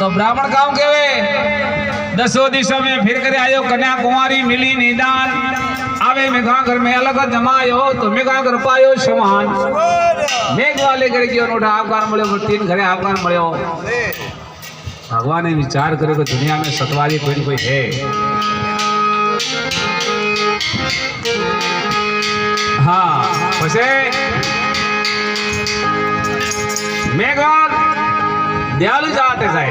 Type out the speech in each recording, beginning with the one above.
तो ब्राह्मण गांव केवे दसो दिशा में फिर करे आयो कन्या कुंवारी मिली निदान आवे मेघा घर में अलग जमायो तो मेघा घर पायो समान मेघ वाले घर गयो नोटा आपकार મળ્યો तीन घरे आपकार મળ્યો भगवान ने विचार करे कि दुनिया में सतवादी कोई न कोई है हाँ પછી મેઘવાડ दयालु जाते है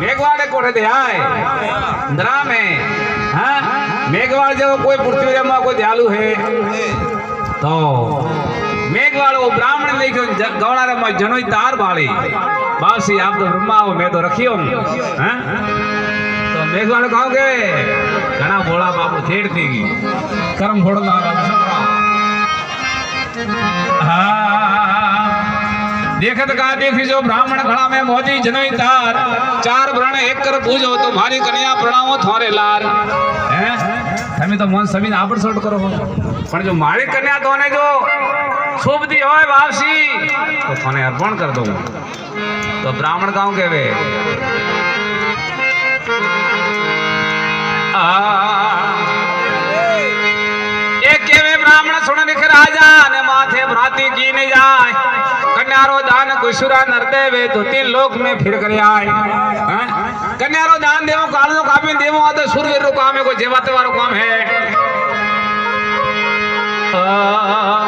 मेघवाड़े कोठे दयाय द्राम है। हाँ? मेघवाड़ जब कोई पृथ्वी जमा कोई दयालु है? तो मेघवाड़ वो ब्राह्मण लेखियो गौड़ा रमा जनोई तार भाड़ी बासी आप तो ब्रह्मा हो, मैं तो रखियो हाँ। तो मेघवाड़ कहोगे घना भोला बाबू छेड़ देगी करम घोड़ा દેખત કા દેખી જો બ્રાહ્મણ ખળા મે મોદી જનોઈ તાર, ચાર બ્રણ એક કર પૂજો તો મારી કન્યા પ્રણામો થોરે લાર. હે? તમે તો મન સમીન આપડ સોટ કરો પણ જો મારી કન્યા તોને જો શુભતી હોય વાપસી તો તને અર્પણ કર દઉં. તો બ્રાહ્મણ કાઉ કહેવે એક કેવે બ્રાહ્મણ, સુણ નિખ રાજા ને માથે ભ્રાતી કીને જાય. कन्यारो दान कुशुरा नरते वे धुति लोक में फिर कर आए कन्यारो दान देवो काल नो काम देवो आ तो सूर्य रो काम है को जेवाते वारो काम है आ,